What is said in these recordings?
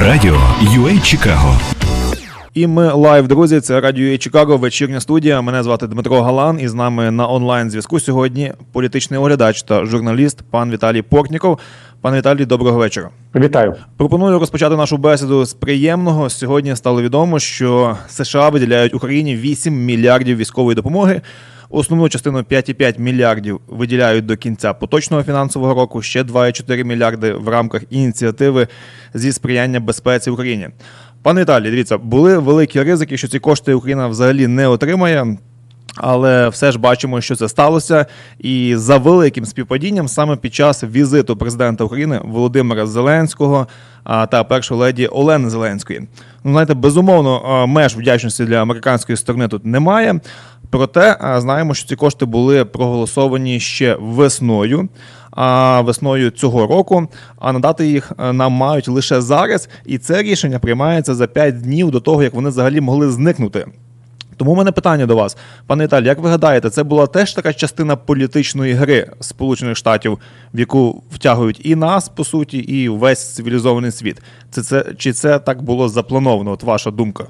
Радіо UA Чикаго. І ми лайв, друзі. Це радіо «Є Чикаго, вечірня студія. Мене звати Дмитро Галан, і з нами на онлайн зв'язку сьогодні політичний оглядач та журналіст пан Віталій Портніков. Пан Віталій, доброго вечора. Вітаю. Пропоную розпочати нашу бесіду з приємного. Сьогодні стало відомо, що США виділяють Україні 8 мільярдів військової допомоги. Основну частину 5,5 мільярдів виділяють до кінця поточного фінансового року, ще 2,4 мільярди в рамках ініціативи зі сприяння безпеці Україні. Пане Віталій, дивіться, були великі ризики, що ці кошти Україна взагалі не отримає. Але все ж бачимо, що це сталося, і за великим співпадінням саме під час візиту президента України Володимира Зеленського та першої леді Олени Зеленської. Ну, знаєте, безумовно, меж вдячності для американської сторони тут немає. Проте знаємо, що ці кошти були проголосовані ще весною. А весною цього року, а надати їх нам мають лише зараз, і це рішення приймається за 5 днів до того, як вони взагалі могли зникнути. Тому в мене питання до вас, пане Віталій, як ви гадаєте, це була теж така частина політичної гри Сполучених Штатів, в яку втягують і нас, по суті, і весь цивілізований світ? Це це чи це так було заплановано? От ваша думка?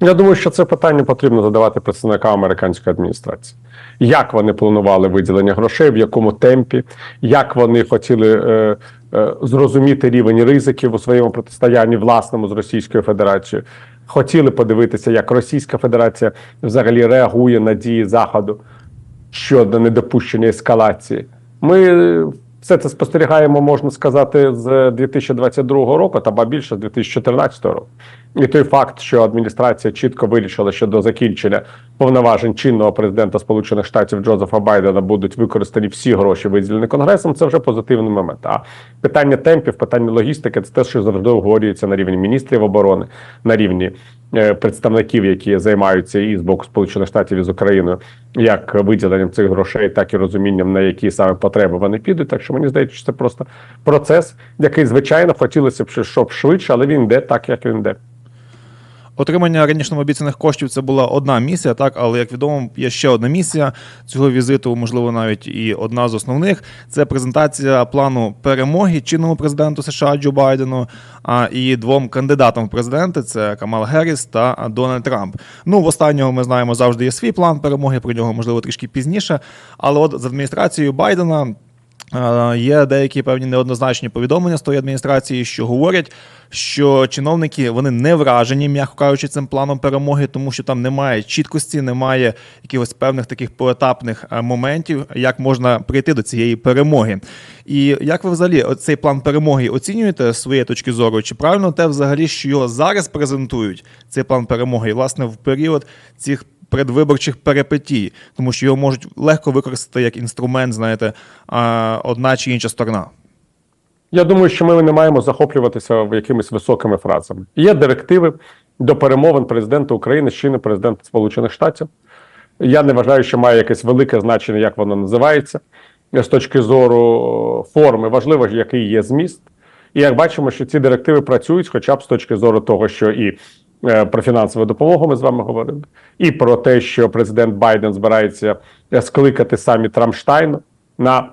Я думаю, що це питання потрібно задавати представникам американської адміністрації. Як вони планували виділення грошей, в якому темпі, як вони хотіли е, е, зрозуміти рівень ризиків у своєму протистоянні власному з Російською Федерацією, хотіли подивитися, як Російська Федерація взагалі реагує на дії Заходу щодо недопущення ескалації. Ми все це спостерігаємо, можна сказати, з 2022 року, та ба більше з 2014 року. І той факт, що адміністрація чітко вирішила, що до закінчення повноважень чинного президента Сполучених Штатів Джозефа Байдена будуть використані всі гроші, виділені конгресом. Це вже позитивний момент. А питання темпів, питання логістики це те, що завжди обговорюється на рівні міністрів оборони, на рівні е, представників, які займаються і з боку Сполучених Штатів і з Україною, як виділенням цих грошей, так і розумінням на які саме потреби вони підуть. Так що мені здається, що це просто процес, який звичайно хотілося б, щоб швидше, але він йде так, як він йде. Отримання раніше обіцяних коштів це була одна місія, так але як відомо, є ще одна місія цього візиту, можливо, навіть і одна з основних. Це презентація плану перемоги чинному президенту США Джо Байдену а і двом кандидатам в президенти це Камал Герріс та Дональд Трамп. Ну в останнього ми знаємо завжди є свій план перемоги. Про нього можливо трішки пізніше. Але от з адміністрацією Байдена. Є деякі певні неоднозначні повідомлення з тої адміністрації, що говорять, що чиновники вони не вражені, м'яко кажучи, цим планом перемоги, тому що там немає чіткості, немає якихось певних таких поетапних е, моментів, як можна прийти до цієї перемоги. І як ви взагалі цей план перемоги оцінюєте з своєї точки зору? Чи правильно те взагалі, що його зараз презентують, цей план перемоги, і власне в період цих предвиборчих перепитій, тому що його можуть легко використати як інструмент, знаєте, одна чи інша сторона. Я думаю, що ми не маємо захоплюватися якимись високими фразами. Є директиви до перемовин президента України з чинним президентом Сполучених Штатів. Я не вважаю, що має якесь велике значення, як воно називається з точки зору форми. Важливо, який є зміст. І як бачимо, що ці директиви працюють, хоча б з точки зору того, що і е, про фінансову допомогу ми з вами говорили, і про те, що президент Байден збирається е, скликати саміт Рамштайну на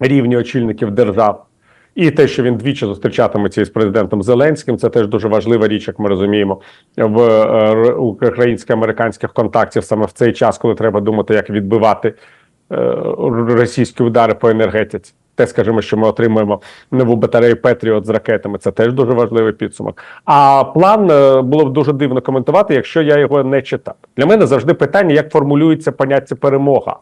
рівні очільників держав. І те, що він двічі зустрічатиметься із президентом Зеленським, це теж дуже важлива річ, як ми розуміємо, в е, українсько-американських контактів саме в цей час, коли треба думати, як відбивати е, російські удари по енергетиці. Те, скажімо, що ми отримуємо нову батарею Петріот з ракетами. Це теж дуже важливий підсумок. А план е, було б дуже дивно коментувати, якщо я його не читав. Для мене завжди питання, як формулюється поняття перемога.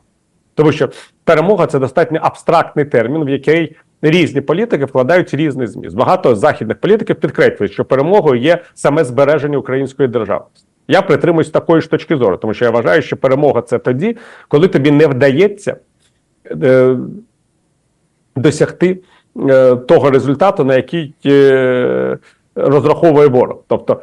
Тому що перемога це достатньо абстрактний термін, в який різні політики вкладають різний зміст. Багато західних політиків підкреслюють, що перемогою є саме збереження української державності. Я притримуюсь такої ж точки зору, тому що я вважаю, що перемога це тоді, коли тобі не вдається е, досягти е, того результату, на який е, розраховує ворог. Тобто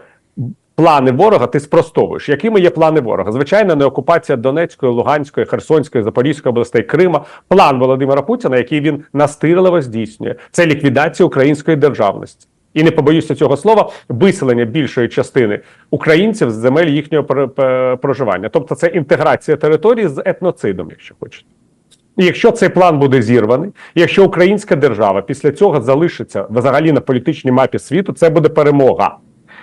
плани ворога ти спростовуєш. Якими є плани ворога? Звичайно, не окупація Донецької, Луганської, Херсонської, Запорізької областей, Крима. План Володимира Путіна, який він настирливо здійснює, це ліквідація української державності. І не побоюся цього слова, виселення більшої частини українців з земель їхнього проживання. Тобто, це інтеграція території з етноцидом, якщо хочете. Якщо цей план буде зірваний, якщо українська держава після цього залишиться взагалі на політичній мапі світу, це буде перемога.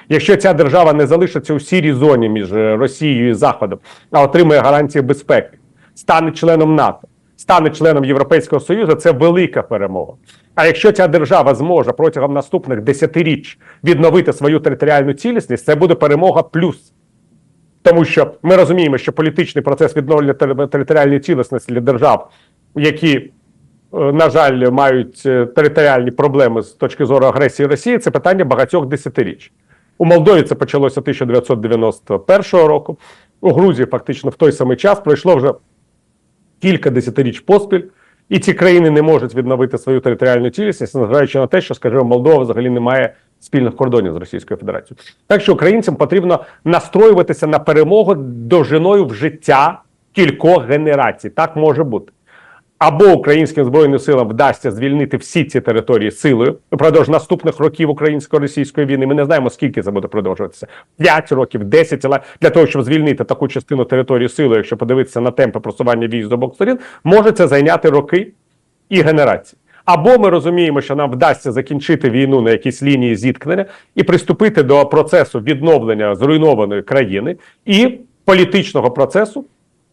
Якщо ця держава не залишиться у сірій зоні між е, Росією і Заходом, а отримує гарантії безпеки, стане членом НАТО, стане членом Європейського Союзу, це велика перемога. А якщо ця держава зможе протягом наступних десятиріч відновити свою територіальну цілісність, це буде перемога плюс. Тому що ми розуміємо, що політичний процес відновлення територіальної цілісності для держав, які, е, на жаль, мають е, територіальні проблеми з точки зору агресії Росії, це питання багатьох десятиріч. У Молдові це почалося 1991 року. У Грузії фактично в той самий час пройшло вже кілька десятиріч поспіль, і ці країни не можуть відновити свою територіальну цілісність, незважаючи на те, що, скажімо, Молдова взагалі не має спільних кордонів з Російською Федерацією. Так що українцям потрібно настроюватися на перемогу довжиною в життя кількох генерацій. Так може бути. Або українським збройним силам вдасться звільнити всі ці території силою впродовж наступних років українсько-російської війни. Ми не знаємо, скільки це буде продовжуватися: 5 років, 10, але для того, щоб звільнити таку частину території силою, якщо подивитися на темпи просування військ з обох сторін, може це зайняти роки і генерації. Або ми розуміємо, що нам вдасться закінчити війну на якійсь лінії зіткнення і приступити до процесу відновлення зруйнованої країни і політичного процесу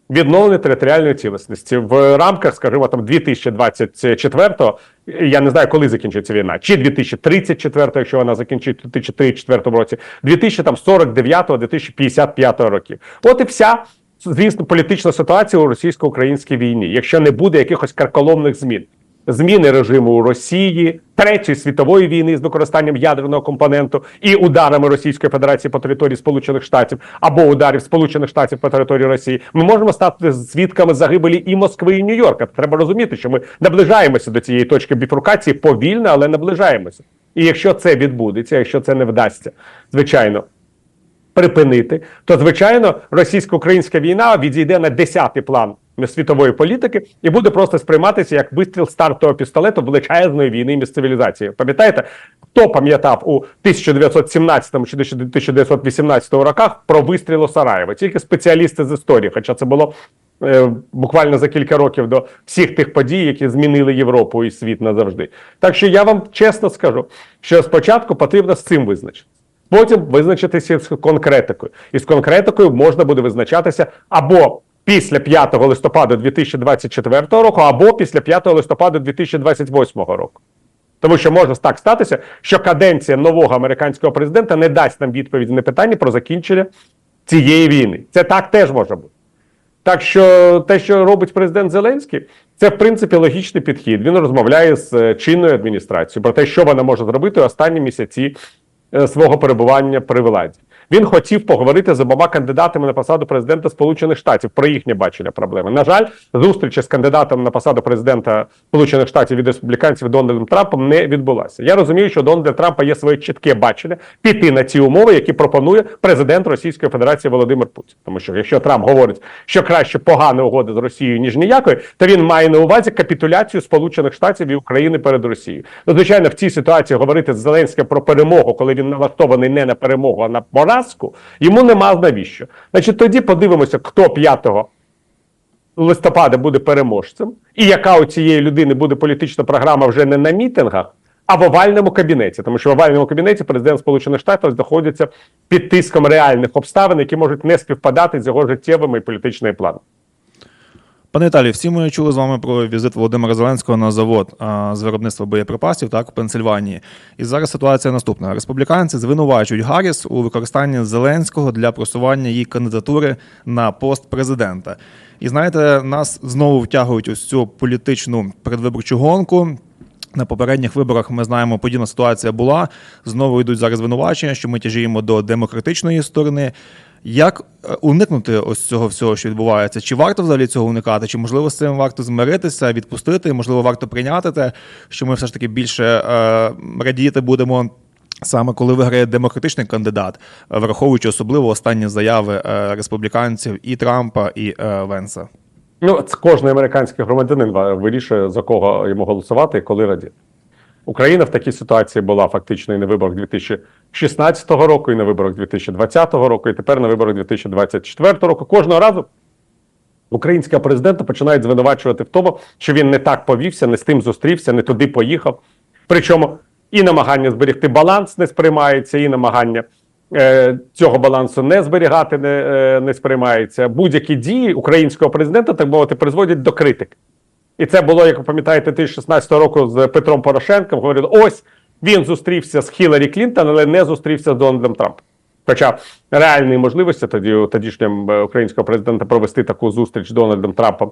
відновлення територіальної цілісності в рамках, скажімо, там 2024-го, я не знаю, коли закінчиться війна, чи 2034-го, якщо вона закінчить у 2034 році, 2049-го, 2055 років. От і вся. Звісно, політична ситуація у російсько-українській війні, якщо не буде якихось карколомних змін, зміни режиму у Росії, третьої світової війни з використанням ядерного компоненту і ударами Російської Федерації по території Сполучених Штатів або ударів Сполучених Штатів по території Росії, ми можемо стати свідками загибелі і Москви, і Нью-Йорка. Треба розуміти, що ми наближаємося до цієї точки біфуркації повільно, але наближаємося. І якщо це відбудеться, якщо це не вдасться, звичайно. Припинити, то звичайно російсько-українська війна відійде на десятий план світової політики і буде просто сприйматися як вистріл стартового пістолету величезної війни між цивілізацією. Пам'ятаєте, хто пам'ятав у 1917 чи 1918 роках про вистріл у Сараєво? Тільки спеціалісти з історії, хоча це було е, буквально за кілька років до всіх тих подій, які змінили Європу і світ назавжди. Так що я вам чесно скажу, що спочатку потрібно з цим визначитися. Потім визначитися з конкретикою. І з конкретикою можна буде визначатися або після 5 листопада 2024 року, або після 5 листопада 2028 року. Тому що може так статися, що каденція нового американського президента не дасть нам відповіді на питання про закінчення цієї війни. Це так теж може бути. Так що те, що робить президент Зеленський, це в принципі логічний підхід. Він розмовляє з е, чинною адміністрацією про те, що вона може зробити останні місяці е, свого перебування при владі. Він хотів поговорити з обома кандидатами на посаду президента Сполучених Штатів про їхнє бачення проблеми. На жаль, зустрічі з кандидатом на посаду президента Сполучених Штатів від республіканців Дональдом Трампом не відбулася. Я розумію, що Дональда Трампа є своє чітке бачення піти на ці умови, які пропонує президент Російської Федерації Володимир Путін. Тому що якщо Трамп говорить, що краще погана угода з Росією ніж ніякої, то він має на увазі капітуляцію Сполучених Штатів і України перед Росією. Ну, звичайно, в цій ситуації говорити з Зеленським про перемогу, коли він налаштований не на перемогу, а на поразку, йому нема навіщо. Значить, тоді подивимося, хто 5 листопада буде переможцем, і яка у цієї людини буде політична програма вже не на мітингах, а в овальному кабінеті. Тому що в овальному кабінеті президент Сполучених Штатів знаходиться під тиском реальних обставин, які можуть не співпадати з його життєвими і політичними планами. Пане Віталію, всі ми чули з вами про візит Володимира Зеленського на завод з виробництва боєприпасів так, в Пенсильванії. І зараз ситуація наступна. Республіканці звинувачують Гарріс у використанні Зеленського для просування її кандидатури на пост президента. І знаєте, нас знову втягують ось цю політичну передвиборчу гонку. На попередніх виборах ми знаємо, подібна ситуація була. Знову йдуть зараз звинувачення, що ми тяжіємо до демократичної сторони. Як е, уникнути ось цього всього, що відбувається? Чи варто взагалі цього уникати? Чи можливо з цим варто змиритися, відпустити? Можливо, варто прийняти те, що ми все ж таки більше е, радіти будемо саме коли виграє демократичний кандидат, враховуючи особливо останні заяви е, республіканців і Трампа, і е, Венса. Ну, це кожен американський громадянин вирішує, за кого йому голосувати і коли радіти. Україна в такій ситуації була фактично і на виборах 2016 року, і на виборах 2020 року, і тепер на виборах 2024 року. Кожного разу українського президента починають звинувачувати в тому, що він не так повівся, не з тим зустрівся, не туди поїхав. Причому і намагання зберегти баланс не сприймається, і намагання е, цього балансу не зберігати не, е, не сприймається. Будь-які дії українського президента, так мовити, призводять до критики. І це було, як ви пам'ятаєте, 2016 року з Петром Порошенком. Говорили, ось він зустрівся з Хіларі Клінтон, але не зустрівся з Дональдом Трампом. Хоча реальної можливості тоді тодішнього е, українського президента провести таку зустріч з Дональдом Трампом,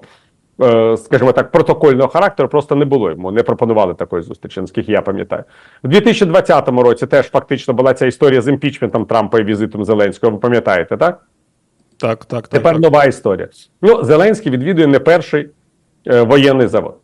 е, скажімо так, протокольного характеру просто не було йому. Не пропонували такої зустрічі, наскільки я пам'ятаю. У 2020 році теж фактично була ця історія з імпічментом Трампа і візитом Зеленського. Ви пам'ятаєте, так? Так, так, так. Тепер так. нова історія. Ну, Зеленський відвідує не перший воєнний завод.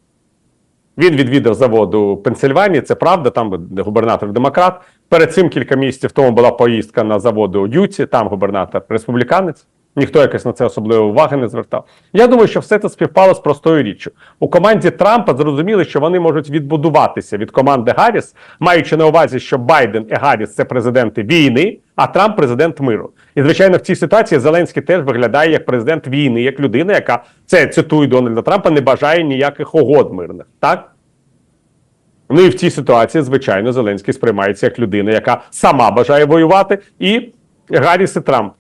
Він відвідав завод у Пенсильванії, це правда, там губернатор демократ. Перед цим кілька місяців тому була поїздка на заводи у Юті, там губернатор республіканець. Ніхто якось на це особливо уваги не звертав. Я думаю, що все це співпало з простою річчю. У команді Трампа зрозуміли, що вони можуть відбудуватися від команди Гарріс, маючи на увазі, що Байден і Гарріс це президенти війни, а Трамп президент миру. І звичайно, в цій ситуації Зеленський теж виглядає як президент війни, як людина, яка це цитую Дональда Трампа, не бажає ніяких угод мирних. Так? Ну і в цій ситуації, звичайно, Зеленський сприймається як людина, яка сама бажає воювати, і Гарріс і Трамп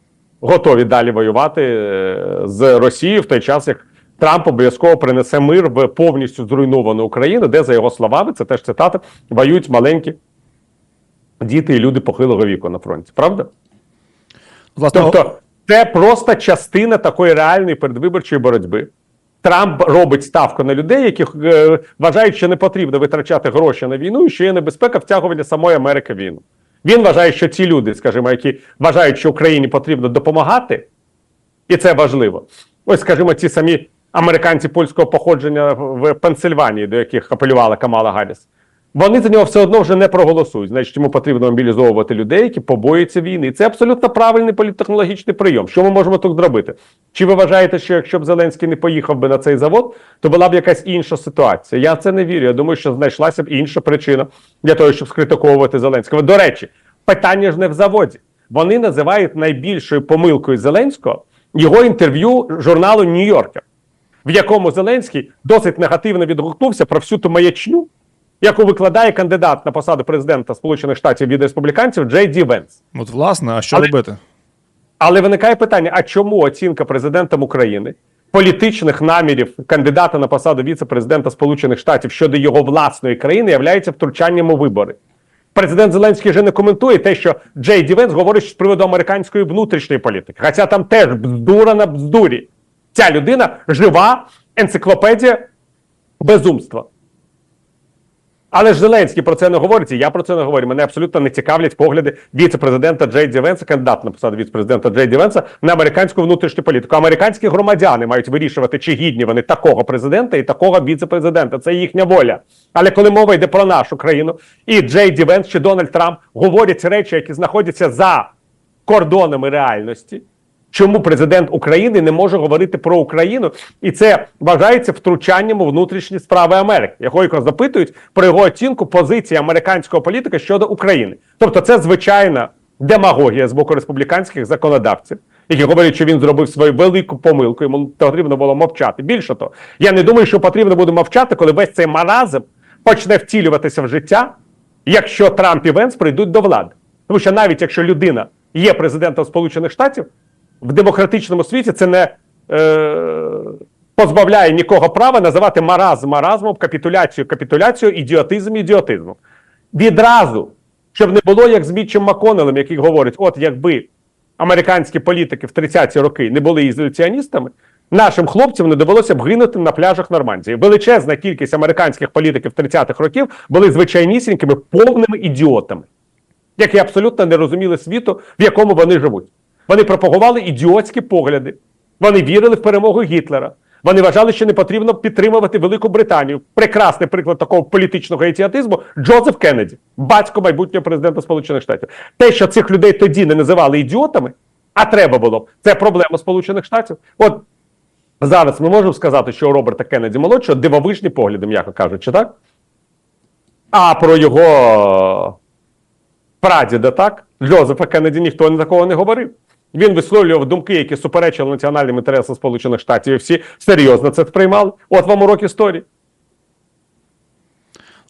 готові далі воювати е, з Росією в той час, як Трамп обов'язково принесе мир в повністю зруйновану Україну, де, за його словами, це теж цитата, воюють маленькі діти і люди похилого віку на фронті. Правда? Власне, Тобто, це просто частина такої реальної передвиборчої боротьби. Трамп робить ставку на людей, які е, вважають, що не потрібно витрачати гроші на війну, і що є небезпека втягування самої Америки в війну. Він вважає, що ці люди, скажімо, які вважають, що Україні потрібно допомагати, і це важливо. Ось, скажімо, ці самі американці польського походження в Пенсильванії, до яких апелювала Камала Гарріс, вони за нього все одно вже не проголосують. Значить, йому потрібно мобілізовувати людей, які побоюються війни. Це абсолютно правильний політтехнологічний прийом. Що ми можемо тут зробити? Чи ви вважаєте, що якщо б Зеленський не поїхав би на цей завод, то була б якась інша ситуація? Я це не вірю. Я думаю, що знайшлася б інша причина для того, щоб скритиковувати Зеленського. До речі, питання ж не в заводі. Вони називають найбільшою помилкою Зеленського його інтерв'ю журналу Нью-Йоркер, в якому Зеленський досить негативно відгукнувся про всю ту маячню, яку викладає кандидат на посаду президента Сполучених Штатів від республіканців Джей Ді Венс. от власне, а що Але- робити? Але виникає питання: а чому оцінка президентом України політичних намірів кандидата на посаду віце-президента Сполучених Штатів щодо його власної країни являється втручанням у вибори? Президент Зеленський вже не коментує те, що Джей Ді Венс говорить з приводу американської внутрішньої політики. Хоча там теж бздура на бздурі. Ця людина жива енциклопедія безумства. Але ж Зеленський про це не говорить, і я про це не говорю. Мене абсолютно не цікавлять погляди віце-президента Джей Ді Венса, кандидата на посаду віце-президента Джей Ді Венса на американську внутрішню політику. Американські громадяни мають вирішувати, чи гідні вони такого президента і такого віце-президента. Це їхня воля. Але коли мова йде про нашу країну, і Джей Ді Венс чи Дональд Трамп говорять речі, які знаходяться за кордонами реальності. Чому президент України не може говорити про Україну, і це вважається втручанням у внутрішні справи Америки, якого запитують про його оцінку позиції американського політика щодо України. Тобто, це звичайна демагогія з боку республіканських законодавців, які говорять, що він зробив свою велику помилку, йому потрібно було мовчати. Більше того, я не думаю, що потрібно буде мовчати, коли весь цей маразм почне втілюватися в життя, якщо Трамп і Венс прийдуть до влади. Тому що навіть якщо людина є президентом Сполучених Штатів, в демократичному світі це не е, позбавляє нікого права називати маразм маразмом, капітуляцію капітуляцією, ідіотизм ідіотизмом. Відразу, щоб не було як з Мітчем Маконелем, який говорить: от якби американські політики в 30-ті роки не були ізоляціоністами, нашим хлопцям не довелося б гинути на пляжах Нормандії. Величезна кількість американських політиків 30-х років були звичайнісінькими повними ідіотами, які абсолютно не розуміли світу, в якому вони живуть. Вони пропагували ідіотські погляди. Вони вірили в перемогу Гітлера. Вони вважали, що не потрібно підтримувати Велику Британію. Прекрасний приклад такого політичного ідіотизму Джозеф Кеннеді, батько майбутнього президента Сполучених Штатів. Те, що цих людей тоді не називали ідіотами, а треба було б, це проблема Сполучених Штатів. От зараз ми можемо сказати, що у Роберта Кеннеді молодшого дивовижні погляди, м'яко кажучи, так? А про його прадіда, так? Джозефа Кеннеді ніхто ні такого не говорив. Він висловлював думки, які суперечили національним інтересам Сполучених Штатів, і всі серйозно це сприймали. От вам урок історії.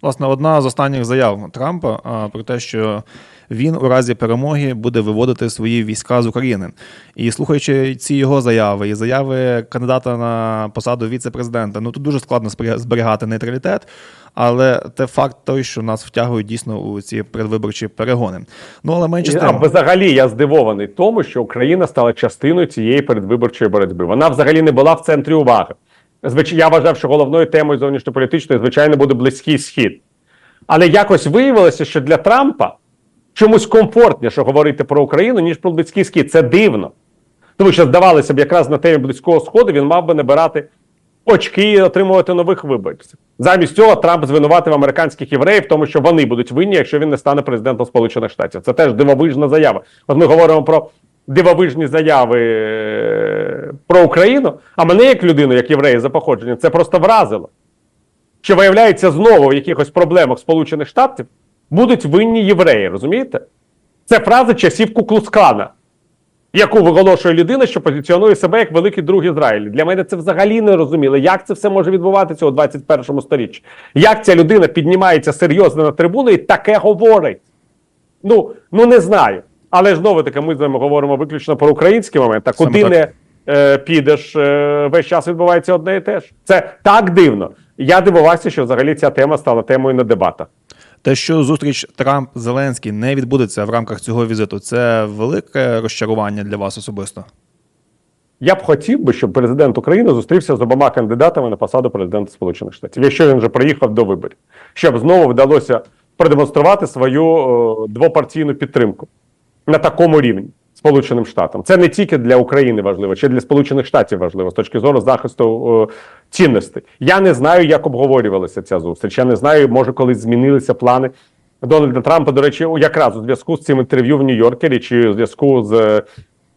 Власне, одна з останніх заяв Трампа а, про те, що він у разі перемоги буде виводити свої війська з України. І слухаючи ці його заяви і заяви кандидата на посаду віце-президента, ну тут дуже складно зберігати нейтралітет, але те факт той, що нас втягують дійсно у ці предвиборчі перегони. Ну але менше з А тим. взагалі я здивований тому, що Україна стала частиною цієї передвиборчої боротьби. Вона взагалі не була в центрі уваги. Я вважав, що головною темою зовнішньополітичної, звичайно, буде близький схід. Але якось виявилося, що для Трампа чомусь комфортніше говорити про Україну, ніж про близький схід. Це дивно. Тому що здавалося б, якраз на темі близького сходу він мав би набирати очки і отримувати нових виборців. Замість цього Трамп звинуватив американських євреїв, тому що вони будуть винні, якщо він не стане президентом Сполучених Штатів. Це теж дивовижна заява. От ми говоримо про дивовижні заяви е, про Україну. А мене, як людину, як євреї за походженням, це просто вразило. Що виявляється, знову в якихось проблемах Сполучених Штатів будуть винні євреї, розумієте? Це фраза часів Куклускана яку виголошує людина, що позиціонує себе як великий друг Ізраїлю. Для мене це взагалі не розуміло. Як це все може відбуватися у 21 сторіччі? Як ця людина піднімається серйозно на трибуну і таке говорить? Ну, ну не знаю. Але знову таки, ми з вами говоримо виключно про український момент. А куди так. не е, підеш, е, весь час відбувається одне і те ж. Це так дивно. Я дивувався, що взагалі ця тема стала темою на дебатах. Те, що зустріч Трамп-Зеленський не відбудеться в рамках цього візиту, це велике розчарування для вас особисто. Я б хотів би, щоб президент України зустрівся з обома кандидатами на посаду президента Сполучених Штатів, якщо він вже приїхав до виборів, щоб знову вдалося продемонструвати свою е, двопартійну підтримку на такому рівні Сполученим Штатам. Це не тільки для України важливо, чи для Сполучених Штатів важливо з точки зору захисту е, цінностей. Я не знаю, як обговорювалася ця зустріч. Я не знаю, може, колись змінилися плани. Дональда Трампа, до речі, якраз у зв'язку з цим інтерв'ю в Нью-Йоркері чи у зв'язку з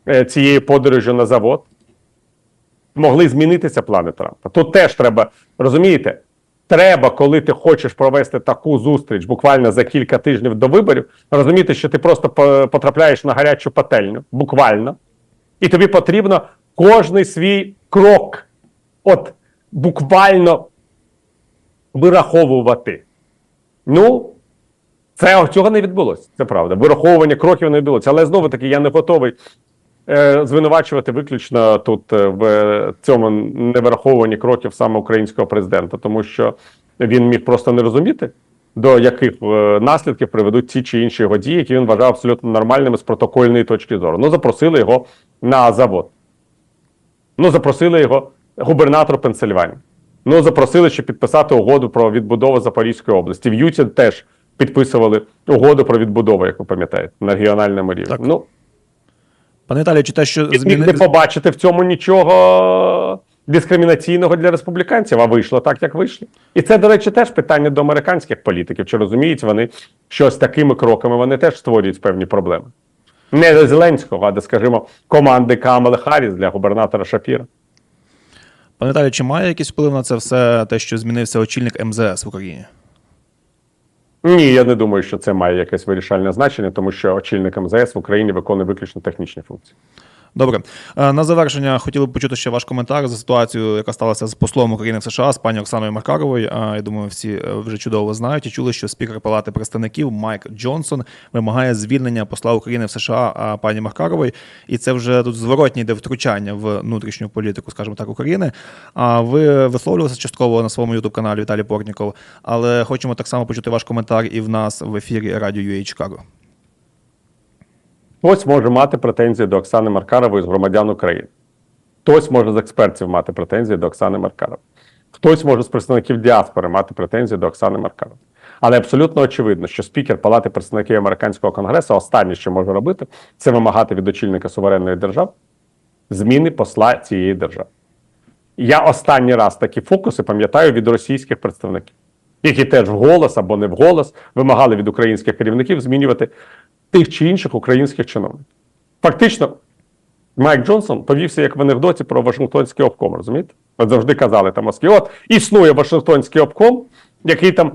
е, цією подорожю на завод могли змінитися плани Трампа. Тут теж треба розумієте, треба, коли ти хочеш провести таку зустріч буквально за кілька тижнів до виборів, розуміти, що ти просто потрапляєш на гарячу пательню, буквально, і тобі потрібно кожний свій крок, от буквально вираховувати. Ну, це цього не відбулося. Це правда. Вираховування кроків не відбулося. Але знову таки я не готовий звинувачувати виключно тут е, в цьому невираховуванні кроків саме українського президента, тому що він міг просто не розуміти, до яких е, наслідків приведуть ті чи інші його дії, які він вважав абсолютно нормальними з протокольної точки зору. Ну, запросили його на завод. Ну, запросили його губернатор Пенсильванії. Ну, запросили, щоб підписати угоду про відбудову Запорізької області. В Юті теж підписували угоду про відбудову, як ви пам'ятаєте, на регіональному рівні. Так. Ну, Пане Віталію, чи те, що міг не побачити в цьому нічого дискримінаційного для республіканців, а вийшло так, як вийшло. І це, до речі, теж питання до американських політиків. Чи розуміють вони, що з такими кроками вони теж створюють певні проблеми? Не до Зеленського, а до, скажімо, команди Камали Харріс для губернатора Шапіра. Пане Віталію, чи має якийсь вплив на це все те, що змінився очільник МЗС в Україні? Ні, я не думаю, що це має якесь вирішальне значення, тому що очільник МЗС в Україні виконує виключно технічні функції. Добре. Е, На завершення хотіли б почути ще ваш коментар за ситуацію, яка сталася з послом України в США з пані Оксаною Маркаровою. Е, Я думаю, всі е, вже чудово знають і чули, що спікер Палати представників Майк Джонсон вимагає звільнення посла України в США пані Маркарової. І це вже тут зворотній йде втручання в внутрішню політику, скажімо так, України. А ви висловлювалися частково на своєму ютуб каналі Віталій Портніков, але хочемо так само почути ваш коментар і в нас в ефірі Радіо UA Чикаго. Хтось може мати претензії до Оксани Маркарової з громадян України. Хтось може з експертів мати претензії до Оксани Маркарової. Хтось може з представників діаспори мати претензії до Оксани Маркарової. Але абсолютно очевидно, що спікер Палати представників американського конгресу останнє, що може робити, це вимагати від очільника суверенної держави зміни посла цієї держави. Я останній раз такі фокуси пам'ятаю від російських представників, які теж вголос або не вголос вимагали від українських керівників змінювати тих чи інших українських чиновників. Фактично, Майк Джонсон повівся як в анекдоті про Вашингтонський обком, розумієте? От завжди казали там Москві, от існує Вашингтонський обком, який там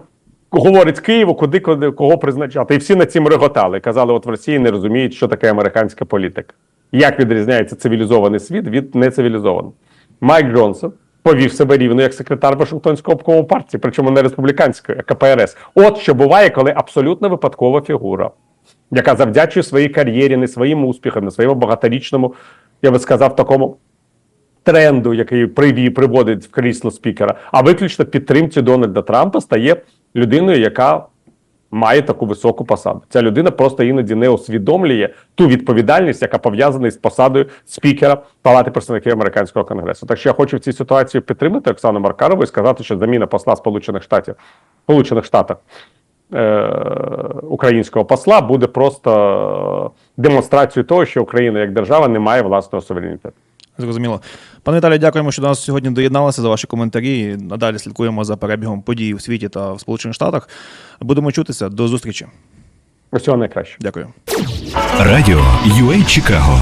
говорить Києву, куди, кого призначати. І всі над цим реготали. Казали, от в Росії не розуміють, що таке американська політика. Як відрізняється цивілізований світ від нецивілізованого? Майк Джонсон повів себе рівно як секретар Вашингтонського обкому партії, причому не республіканської, а КПРС. От що буває, коли абсолютно випадкова фігура, яка завдячує своїй кар'єрі, не своїм успіхам, не своєму багаторічному, я би сказав, такому тренду, який привів, приводить в крісло спікера, а виключно підтримці Дональда Трампа стає людиною, яка має таку високу посаду. Ця людина просто іноді не усвідомлює ту відповідальність, яка пов'язана із посадою спікера Палати представників американського конгресу. Так що я хочу в цій ситуації підтримати Оксану Маркарову і сказати, що заміна посла Сполучених Штатів Сполучених Штатах. Е, Українського посла буде просто демонстрацією того, що Україна як держава не має власного суверенітету. Зрозуміло. Пане Віталію, дякуємо, що до нас сьогодні доєдналися за ваші коментарі. Надалі слідкуємо за перебігом подій у світі та в Сполучених Штатах. Будемо чутися. До зустрічі. Усього найкраще. Дякую. Радіо UA Чикаго